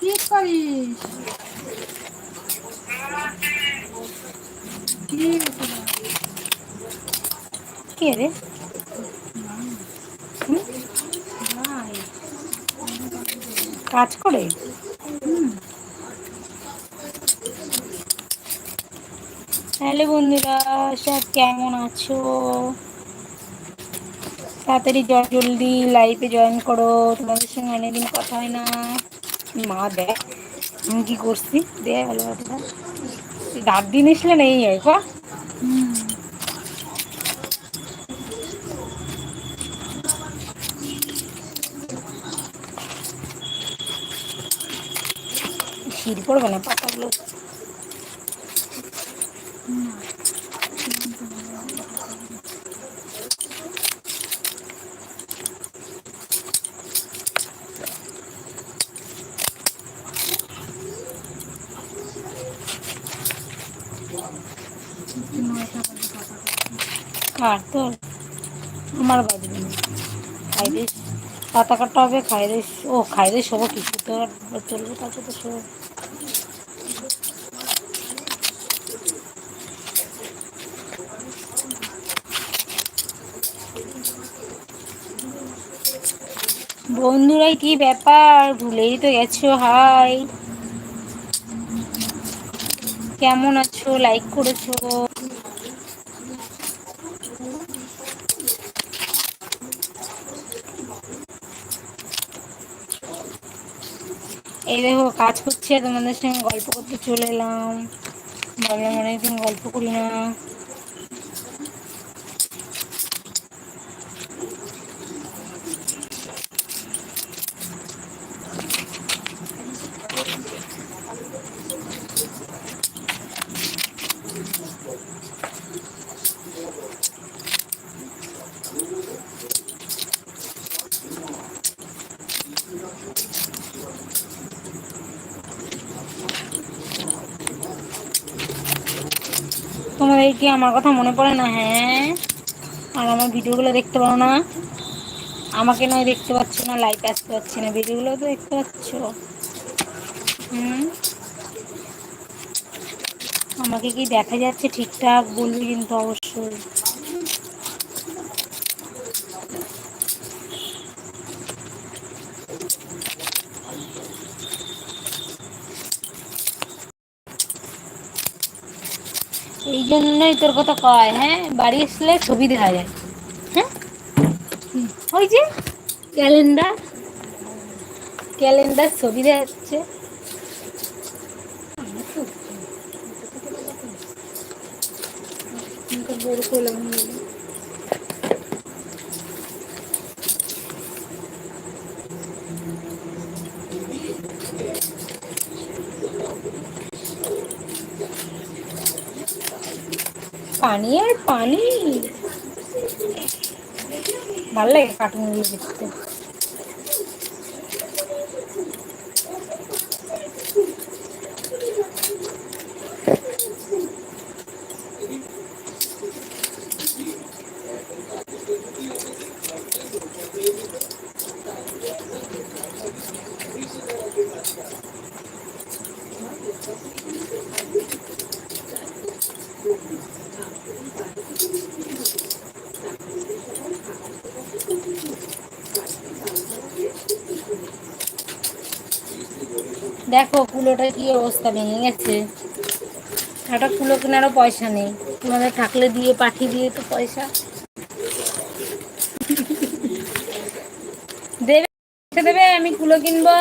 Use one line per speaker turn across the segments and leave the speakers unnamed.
কি করিস। কি
কে রে? কাজ করে? হ্যালো বন্ধুরা সব কেমন আছো? তাড়াতাড়ি জল জলদি লাইভে জয়েন করো। তোমাদের সঙ্গে অনেকদিন কথা হয় না। মা, দেখ, আমি কি করছি? দে ভালো কথা ডাক দিন এসলে নেই হয় কা শির পড়বে না, পাতাগুলো? কার তোর আমার বাজবে না খাই পাতা কাটতে হবে, খাই ও, খাই দিস কিছু তো আর চলবে তাকে তো শোবো বন্ধুরাই কি ব্যাপার? ভুলেই তো গেছো, হাই। কেমন আছো? লাইক করেছ। এই দেখো, কাজ করছে তোমাদের সঙ্গে গল্প করতে চলে এলাম। ভাবলাম অনেকদিন গল্প করি না তোমাদের কি আমার কথা মনে পড়ে না হ্যাঁ? আর আমার ভিডিওগুলো দেখতে পাও না। আমাকে নয় দেখতে পাচ্ছ না লাইট আসতে পারছি না ভিডিওগুলো তো দেখতে পাচ্ছ। হুম? আমাকে কি দেখা যাচ্ছে ঠিকঠাক? বলবি কিন্তু অবশ্যই। এই জন্যই তোর কথা কয় হ্যাঁ? বাড়ি আসলে ছবি দেখা যায়। হ্যাঁ? ওই যে ক্যালেন্ডার। ক্যালেন্ডার ছবি দেখা যাচ্ছে। বড় করলাম পানি আর পানি। ভালো লাগে কার্টুনগুলো দেখতে। দেখো কুলোটা কি অবস্থা ভেঙে গেছে। একটা কুলো কেনারও পয়সা নেই। তোমাদের থাকলে দিয়ে, পাঠিয়ে দিয়ে তো পয়সা। দেবে দেবে, আমি কুলো কিনবো।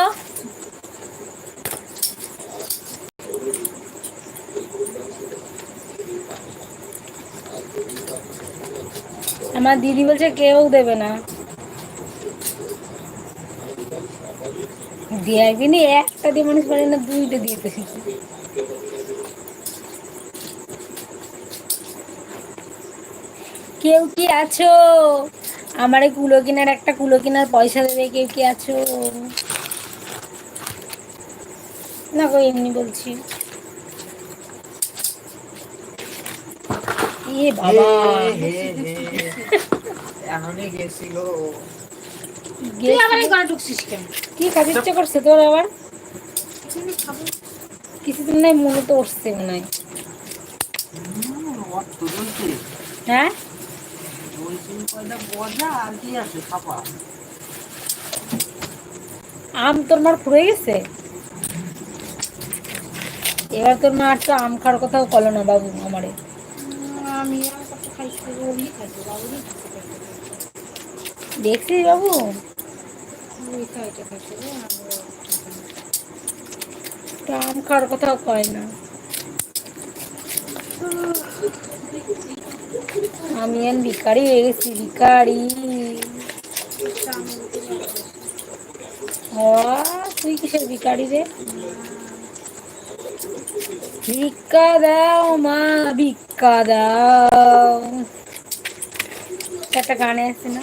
আমার দিদি বলছে কেউ দেবে না। দিয়ে একটা দিয়ে মানুষ পারে না দুইটা দিতে কেউ কি আছো আমারে কুলো কিনার একটা কুলো কিনার পয়সা দেবে কেউ কি আছো না গো এমনি বলছি ইয়ে বাবা
এখনই গেছিল
তুই আবার এই ঘরে ঢুকছিস কেন?
কি খাতে ইচ্ছে করছে তোর আবার? কিছুদিন নাই মনে তো উঠছে হয়।
অত জ্বলছে জ্বলছে কয়টা বজা আর কি আছে খাপা
আম তোর মার ফুরে গেছে? এবার তোর মা আর তো আম খাওয়ার কথাও কলো না বাবু আমারে।
আমি
দেখছিস বাবু? তো আম খাওয়ার কথাও কয় না। আমি এখন ভিকারি হয়ে গেছি ভিকারি তুই কিসের ভিকারি রে? ভিক্ষা দাও মা, ভিক্ষা দাও। একটা গানে আছে না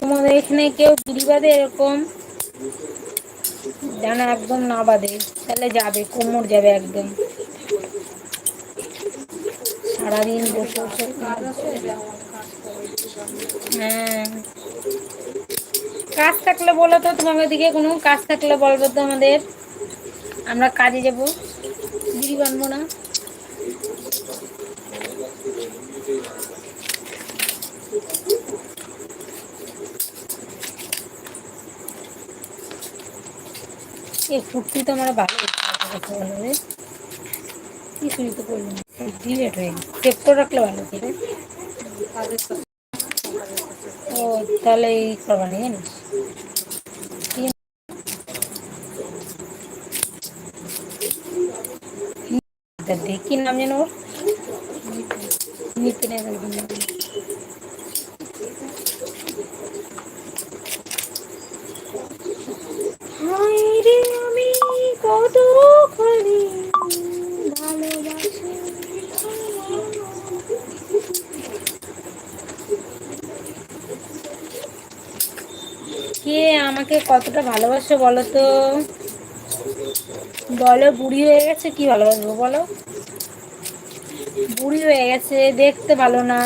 তোমাদের এখানে বাঁধে এরকম, যেন একদম না বাদে, তাহলে যাবে, কোমর যাবে একদম। সারাদিন বসে বসে হ্যাঁ। কাজ থাকলে বলো তো তোমাদের দিকে কোনো কাজ থাকলে বলব তো আমাদের। আমরা কাজে যাব। বিড়ি বানবো না। এই ফুটটি তো আমার ভালো কথা বলো রে কিছুই তো ডিলেট হয়ে করে রাখলে ভালো
কাজের
ও, তাহলে এই করবা নি, জানিস? দেখি নাম যেন ওর। নিতে নেই হায় রে আমি কত খানি ভালোবাসি কে আমাকে কতটা ভালোবাসে বলো তো? বলো, বুড়ি হয়ে গেছে? কি ভালোবাসবো বলো? বুড়ি হয়ে গেছে, দেখতে ভালো না।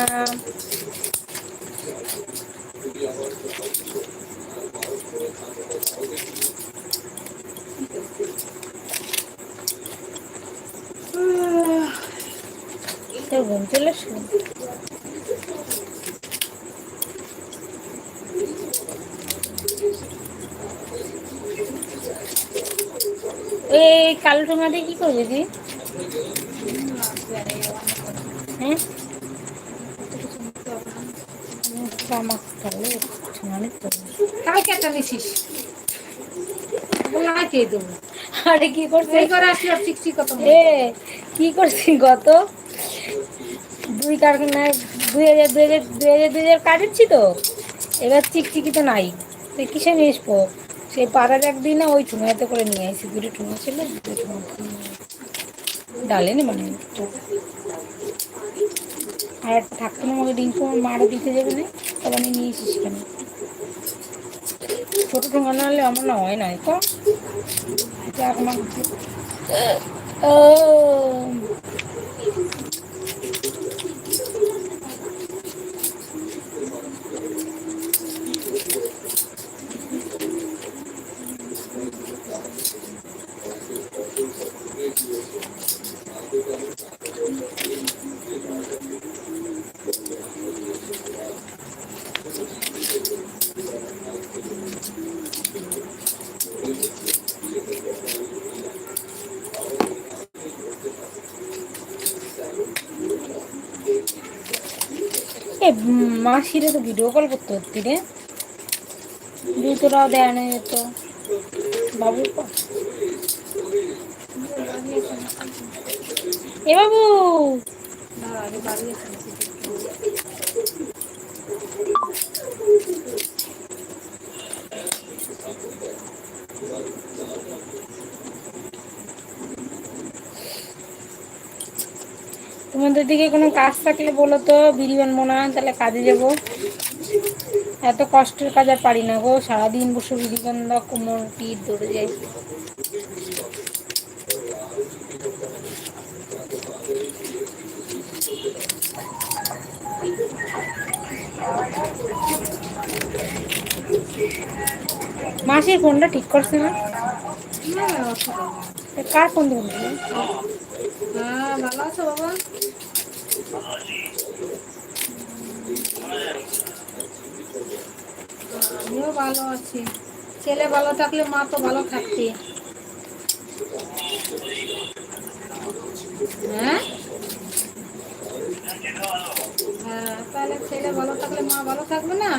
তোর ঘুম চলে এই কালো টমাটো কি করবি তুই হ্যাঁ? চামাক তাহলে তো
কাই কেটা নিছিস। বলা কে দেবো?
আরে কি করছিস কি করছি গত দুই কারখানায় দুই হাজার দুই হাজার দুই হাজার দুই হাজার তো। এবার চিকচিকি তো নাই। তো কিসে মিশবো সেই পাড়ার একদিন ওই ঠুঙাতে করে নিয়ে আসি দুটো ঠুঙা ছিল দুটো ঠুঙা ডালে নি মানে তো। আর একটা থাকতো না আমাকে ডিম তোমার মারা দিতে যাবে না আমি নিয়ে এসিস কেন ছোটো ঠোঙা না হলে আমার না হয় না তো। মা ও এ মাসিরে তো ভিডিও কল করতে হচ্ছে রে জুতোটাও দেয় না তো বাবু এ বাবু
না আগে বাড়ি
তোমাদের দিকে কোনো কাজ থাকলে বলো তো বিড়ি বানবো না তাহলে কাজে যাব। এত কষ্টের কাজ আর পারি না গো সারাদিন বসে বিড়ি বান্ধা কোমর পিঠ ধরে যায় মাসির ফোনটা ঠিক করছে না?
হ্যাঁ
কার ফোন ধরছে
হ্যাঁ ভালো আছো বাবা? আমিও ভালো আছি। ছেলে ভালো থাকলে মা তো ভালো থাকতে হ্যাঁ? হ্যাঁ তাহলে ছেলে ভালো থাকলে মা ভালো থাকবে না?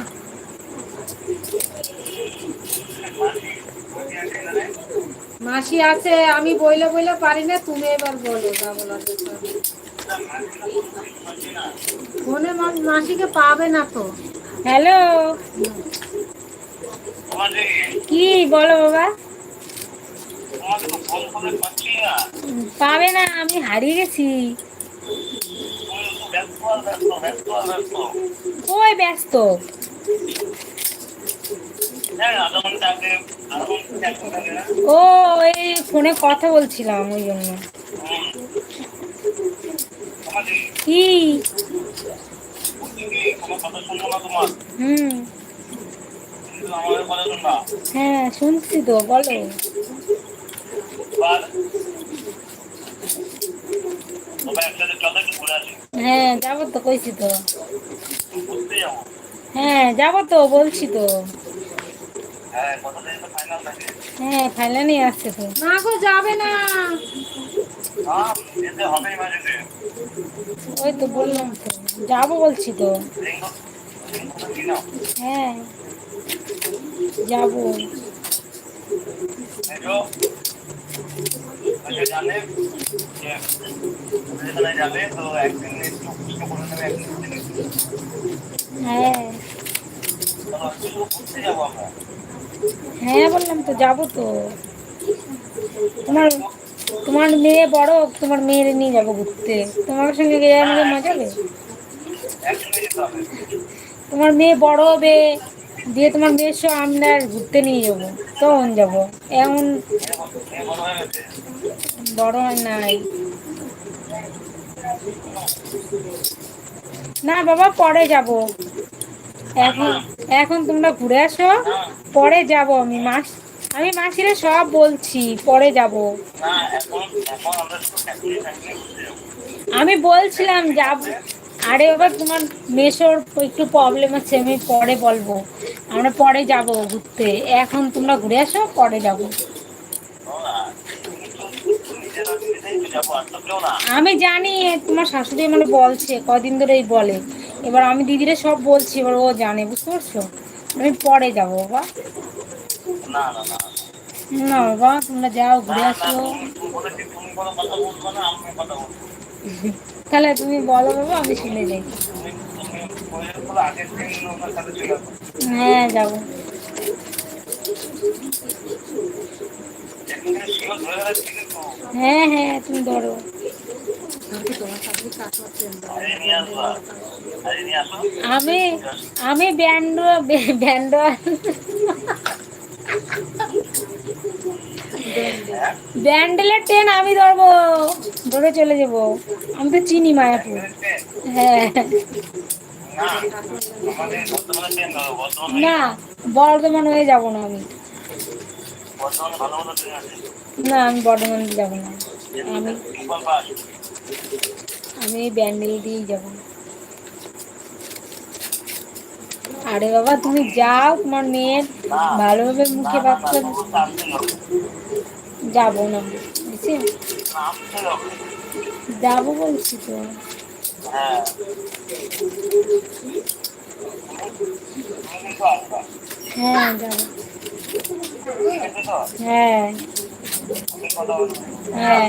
মাসি আছে, আমি বইলে বইলে পারি না, তুমি এবার বলো, যা বলার। ফোনে মাসিকে পাবে না তো।
হ্যালো। কি বলো বাবা? পাবে না, আমি হারিয়ে গেছি। কই ব্যস্ত? ও, এই ফোনে কথা বলছিলাম ওই জন্য। কি? হুম। হ্যাঁ শুনছি তো বলো। হ্যাঁ যাব তো কইছি তো। হ্যাঁ যাব তো বলছি তো। হ্যাঁ ফাইনালি আসছে তো।
না গো যাবে না।
ওই তো বললাম তো, যাব বলছি তো। হ্যাঁ যাব। হ্যাঁ। হ্যাঁ বললাম তো যাব তো। তোমার তোমার মেয়ে বড়, তোমার মেয়ের নিয়ে যাব ঘুরতে। তোমার সঙ্গে গিয়ে আমাদের মজা হবে? তোমার মেয়ে বড় হবে, দিয়ে তোমার মেয়ের সঙ্গে আমরা ঘুরতে নিয়ে যাব। তখন যাব। এমন
বড় হয়
নাই। না বাবা, পরে যাব। এখন এখন তোমরা ঘুরে আসো, পরে যাব আমি, মাস আমি মাসিরে সব বলছি, পরে যাব। আমি বলছিলাম যাব। আরে বাবা, তোমার মেশোর একটু প্রবলেম আছে, আমি পরে বলব। আমরা পরে যাব ঘুরতে। এখন তোমরা ঘুরে আসো পরে যাব। আমি জানি, তোমার শাশুড়ি মানে বলছে, কদিন ধরেই বলে। এবার আমি দিদিরে সব বলছি, এবার ও জানে, বুঝতে পারছ? আমি পরে যাব, বাবা।
না না না।
না বাবা তোমরা যাও ঘুরে আসো। তাহলে তুমি বলো বাবা আমি শুনে যাই। হ্যাঁ যাব। হ্যাঁ হ্যাঁ তুমি ধরো। আমি আমি ব্যান্ড ব্যান্ড। ব্যান্ডেলের ট্রেন আমি ধরবো। ধরে চলে যাব। আমি তো চিনি মায়াপুর। হ্যাঁ।
না,
বর্ধমান হয়ে যাব না আমি। না, আমি বর্ধমান যাব না। আমি আমি ব্যান্ডেল দিয়েই যাব। আরে বাবা, তুমি যাও, তোমার মেয়ের ভালোভাবে মুখে বাচ্চা যাব না। বুঝছি? যাব বলছি তো।
হ্যাঁ
যাব। হ্যাঁ। হ্যাঁ।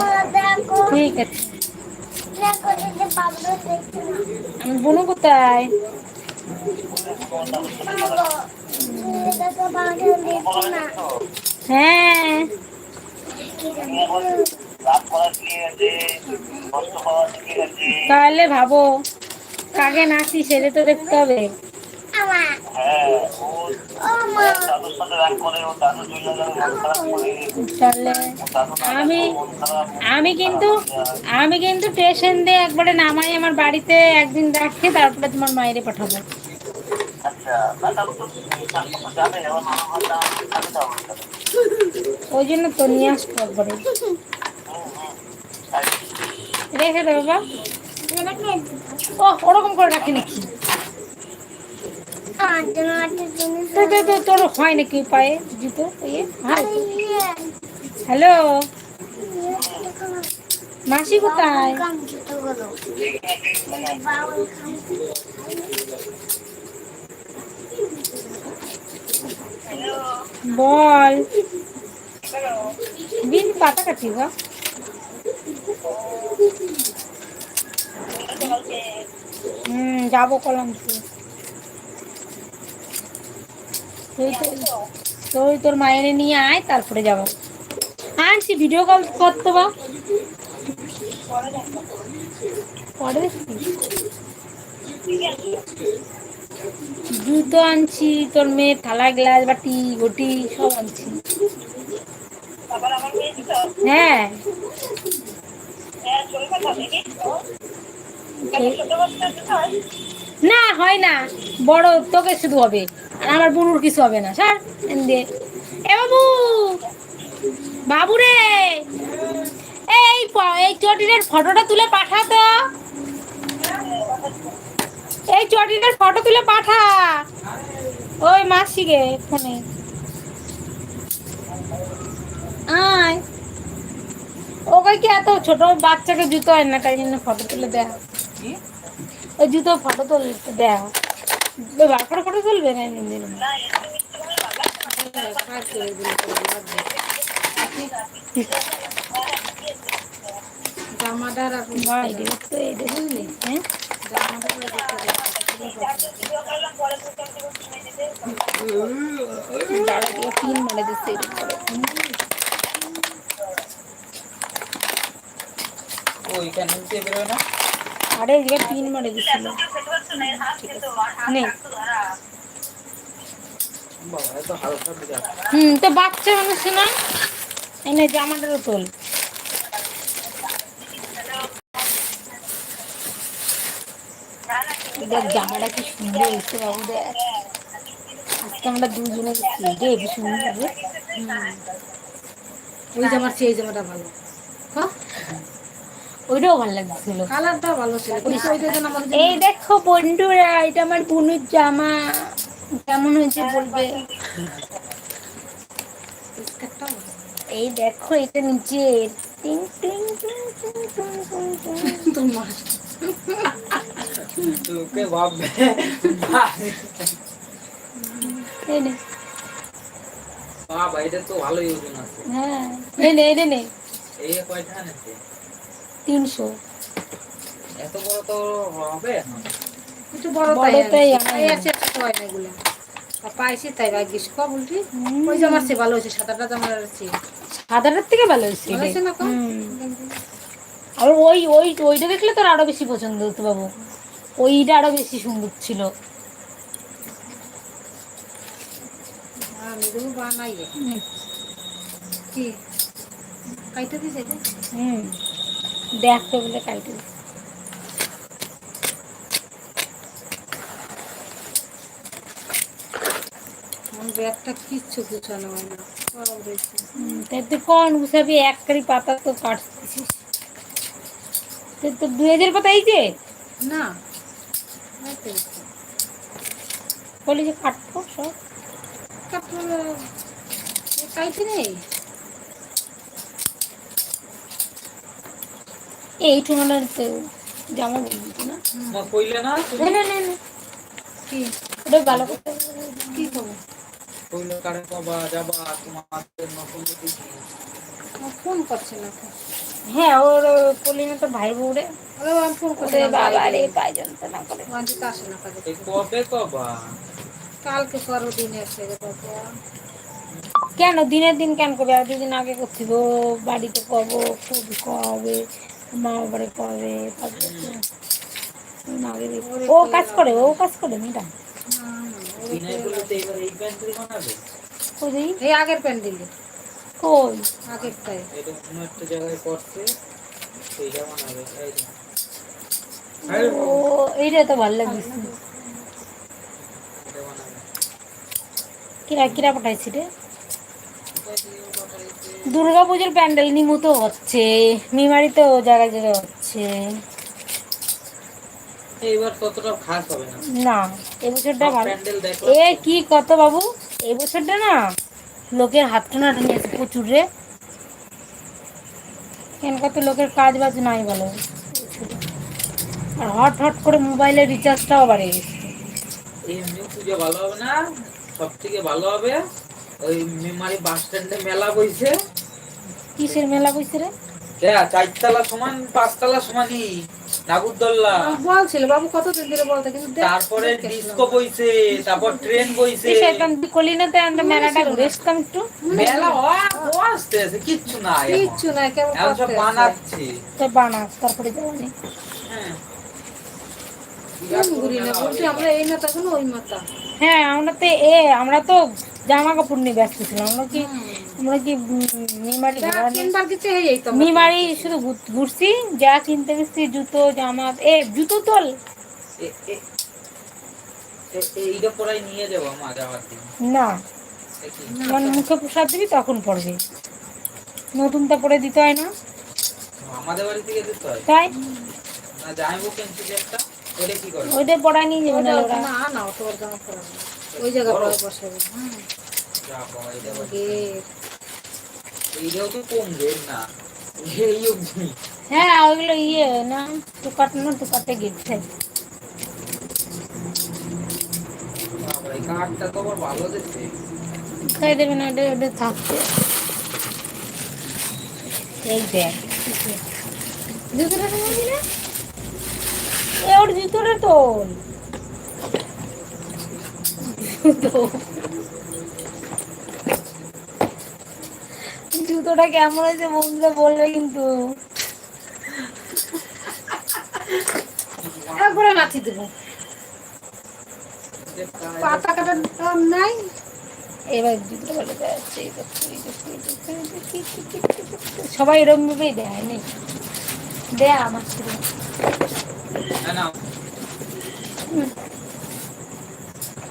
ঠিক আছে। বোনো কোথায়?
হয়ে।
তাহলে ভাবো, কাকে নাচি সেটা তো দেখতে হবে? আমি আমি কিন্তু আমি কিন্তু স্টেশন দিয়ে একবারে নামাই আমার বাড়িতে, একদিন রাখে, তারপরে তোমার মায়েরে পাঠাবো।
আচ্ছা
ওই জন্য তো নিয়ে আসব একবারে। রেখে দেবে বাবা। ও ওরকম করে রাখি নাকি? তোর হয় নাকি পায়ে জুতো? হ্যালো? মাসি কোথায়? বল। বিন পাতা কাটি গা। হুম, যাব কলাম তুই তুই তোর মায়ের নিয়ে আয়, তারপরে যাব। আনছি ভিডিও কল করতে বা পরে দেখবি? জুতো আনছি, তোর মেয়ের থালা গ্লাস, বাটি, ঘটি, সব আনছি। হ্যাঁ। না, হয় না। বড় তোকে শুধু হবে, আর আমার বুড়ুর কিছু হবে না। স্যার এ বাবু! বাবু রে! এই এই চটিটার ফটোটা তুলে পাঠা তো। এই চটিটার ফটো তুলে পাঠা। ওই মাসিকে ফোনে আয়। ওকে কি এত ছোট বাচ্চাকে জুতো হয় না তাই জন্য ফটো তুলে দেয়া ওই জুতো ফটো তুলতে দেয়া বার করে ফটো তুলবে না এমনি।
জামাটা রাখুন
হ্যাঁ? দাঁড়া, দিয়ে পিন দিচ্ছে
ওইখানে দিয়ে বেরোয় না
আরে এই জায়গায় পিন মেরে দিচ্ছিল নেই
বাবা এত হালকা বিরাট।
হুম তো বাচ্চা মানুষ না এনে জামাটারও তোল। দেখ জামাটা কি সুন্দর হয়েছে বাবু দেখ। আজকে আমরা দুজনে গেছি। রে রে।
ওই জামার চেয়ে এই জামাটা ভালো।
ওইটাও ভালো লাগছিল।
কালারটা ভালো ছিল। কিন্তু ওইটার জন্য আমাদের
এই দেখো বন্ধুরা এটা আমার বোনের জামা। কেমন হয়েছে বলবে? এই দেখো এটা নিচে টিং টিং টিং টিং টিং টিং টিং।
তোকে ভাববে। বাবা এটা তো ভালোই ওজন আছে।
হ্যাঁ এই নে এই নে, নে।
এই কয়টা আনেছে
তিনশো।
এত বড় তো হবে এখন?
একটু বড়
বড়
তাই
তাই
আনছি।
আনা
তাই
না।
আছে হয় না এগুলো। আর পাইছি তাই ভাগ্যিস কব উল্টি ওই জামার চেয়ে ভালো হয়েছে সাদাটা জামার চেয়ে।
সাদাটার থেকে ভালো হয়েছে
না
আর ওই ওই ওইটা দেখলে তোর আরও বেশি পছন্দ হতো বাবু। ওইটা আরও বেশি সুন্দর ছিল? হুম
কিচ্ছু গুছানো
তাই তুই কোন গুছাবি, এক পাতা তো কাটতেছিস তুই তো দুই হাজার পাতা এই যে?
না এই তো এই তো।
বলি যে কাটবো সব।
কাইতে নেই?
এই টুনার তো জামা বলবি না?
না কইলে না
না না না
কি?
ওটা ভালো করতে
কি খবর?
কইলে কারে কবা যাবা তোমার নতুন
ফোন করছে না
হ্যাঁ ওর বলি না তো ভাই বউ রে
আরে আমি ফোন
বাবা রে পাই যন্ত্রণা করে।
আসে না কাজে।
কবে কবা?
কালকে এসে
কেন? দিনের দিন কেন করবে? আর দুদিন আগে করছিল। বাড়িতে কব খুব কবে মামা বাড়ি। ও কাজ করে ও কাজ করে
এই
আগের
কই?
আগেরটাই।
একটা জায়গায়।
ও এইটা তো ভালো লাগছে
এটা বানাবে
কিরা কিরা পাঠাইছি রে? দুর্গা পুজোর প্যান্ডেল নিমুত হচ্ছে মিমারিতেও জায়গায় জায়গায় হচ্ছে।
এইবার ততটা খাস হবে না।
না এবছরটা ভালো। এ কি কত বাবু? এবছরটা না লোকের হাত টানাটানি আছে প্রচুর রে। কেন কত লোকের কাজ বাজ নাই বলো? আর হট হট করে মোবাইলের রিচার্জটাও বাড়ে। গেছে
এমনি পুজো ভালো হবে না? সব থেকে ভালো হবে। ওই মেমারি বাস স্ট্যান্ডে মেলা বইছে।
কিসের মেলা বসছে রে?
হ্যাঁ চারতলা সমান পাঁচতলা সমানই নাগুরদোল্লা।
বলছিল বাবু কতদিন ধরে বলতে কিন্তু
তারপরে ডিস্কো বইছে তারপর ট্রেন বইছে।
এই শয়তান তুই করলি না তো আমরা মেলাটা ঘুরে আসতাম একটু।
মেলা ও আছে কিচ্ছু নাই এখন।
কিচ্ছু নাই কেমন।
বানাচ্ছে।
তো বানাস তারপরে যাবনি
হ্যাঁ
কোন ঘুরি না বলছি আমরা এই মাথা কোনো ওই মাথা
হ্যাঁ আমরা তো এ আমরা তো জামা কাপড় নিয়ে ব্যস্ত ছিলাম। আমরা কি আমরা কি মিমারি মিমারি শুধু ঘুরছি যা কিনতে গেছি জুতো জামা এ জুতো তোল।
এ- এ- এ- এইটা পরাই নিয়ে যাব মা যাওয়ার
না। যখন মুখে প্রসাদ দিবি তখন পড়বে নতুনটা পরে দিতে হয় না।
আমাদের বাড়ি থেকে দিতে হয়।
তাই?
না যাইবো একটা।
ওইটা পড়ায় নিয়ে যাবে না ওরা।
না না তোর জামা পরা ওই জায়গা পরে বসাবে হুম
যা বাবা, এটা আবার-
গেট।
এইটাও তো কম রেট না? এই অবধি।
হ্যাঁ ওইগুলো ইয়ে না টুকাট না টুকাটে গেছে
কাঠটা তো আবার ভালো দেখতে।
খাই দেবে না ওটা ওটা থাকছে এই দেখ। নিয়ে না এ ওর জুতোটা তোল জুতোটা কেমন হয়েছে বন্ধুরা বলবে কিন্তু।
একবারে নাচি দেবো। পাতা কাটার দাম নাই।
এবার জুতো বলে। সবাই এরকম ভাবেই দেয় নে দেয় আমার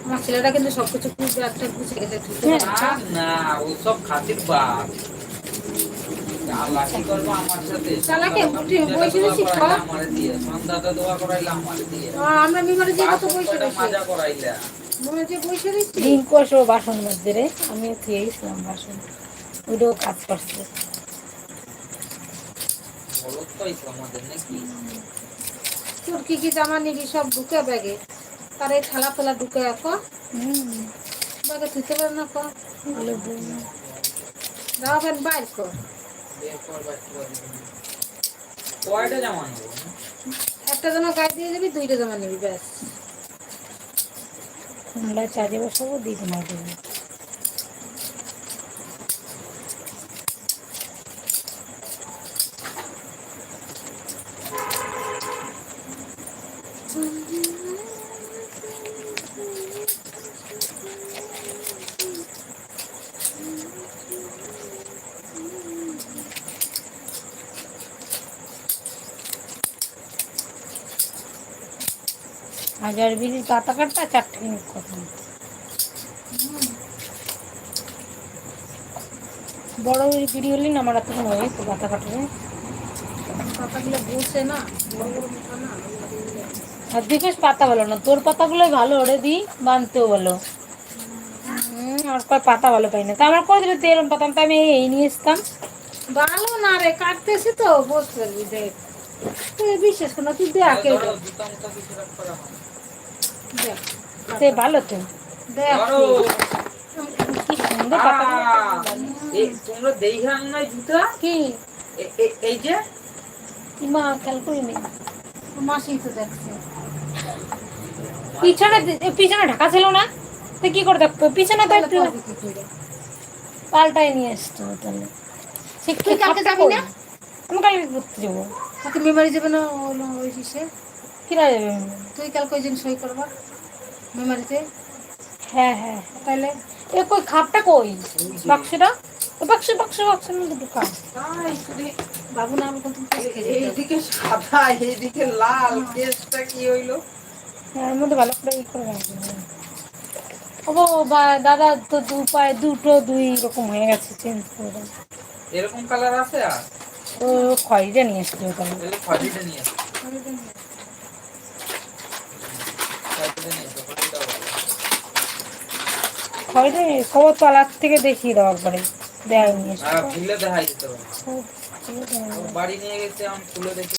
আমার ছেলেটা কিন্তু সবকিছু খুঁজে একটা খুঁজে গেছে
হ্যাঁ।
না, না ওসব খাতির বাপ। চালাকি করব আমার সাথে।
চালাকি? বসে বসে
দোয়া
খাও?
দিয়ে। সন্ধ্যাটা দোয়া করাইলে আমারে দিয়ে।
আমরা বিমানে যে কত
বাসন
মনে
কষো মধ্যে রে থুয়ে গেছিলাম বাসন। ওইটাও কাজ করছে।
বলত পাইছো আমাদের নাকি?
তোর কি কি জামা নিবি সব ঢুকে ব্যাগে? তার এই থালা ফেলা ঢুকে রাখো। ব্যাগে থুতে পারে না
বউ।
জামা বাইর কর। একটা জামা গায়ে দিয়ে যাবি দুইটা জামা নিবি ব্যাস।
আমরা চার্জে বসাবো দিয়ে তোমার দেবো হাজার বিড়ির পাতা কাটটা চারটে মিনিট কথা বড় বিড়ি হলে না আমার এত সময় হয় তো পাতা কাটবে
পাতাগুলো বসে না বড় বড় পাতা না
আর দেখিস পাতা ভালো না তোর পাতাগুলোই ভালো ওরে দি বানতেও ভালো। হুম, আর কয় পাতা ভালো পাই না। তা আমার কয় দিলে তো এরকম পাতা তো আমি এই নিয়ে আসতাম
ভালো না রে কাটতেছি তো বসতে পারবি দেখ। তুই বিশ্বাস কর না তুই দেখ।
সে ভালো তো। কি সুন্দর
তোমরা নাই জুতা?
কি?
এই যে?
মা খেয়াল করি নি।
মাসি তো দেখছে।
পিছনে পিছনে ঢাকা ছিল না? তো কি করে দেখ পিছনে তো একটু পাল্টাই নিয়ে এসছো তাহলে। সে
তুই কালকে যাবি না?
আমি কালকে ঘুরতে যাব।
কাকে মেমারি যাবে না ওই
কিরা যাবে
তুই কালকে ওই সই করবা? মেমারিতে?
হ্যাঁ হ্যাঁ।
তাহলে
এ কই খাপটা কই? বাক্সটা? ও বাক্স বাক্স বাক্সের মধ্যে ঢুকা
বাবু না আমি কিন্তু।
এইদিকে সাদা এইদিকে লাল। কেসটা কি হইল?
হ্যাঁ, এর মধ্যে ভালো করে ই করে ও বা দাদা তো দু পায়ে দুটো দুই রকম হয়ে গেছে চেঞ্জ করে দাও।
এরকম কালার আছে আর?
ও খয়েরিটা নিয়ে এসছে ওখানে।
খয়েরিটা নিয়ে আসো। খয়েরিটা
খবর তো তলার থেকে দেখিয়ে দেওয়ার পরে দেয় নিয়ে এসছে
হ্যাঁ
দেওয়া।
বাড়ি নিয়ে গেছে আমি খুলে দেখি।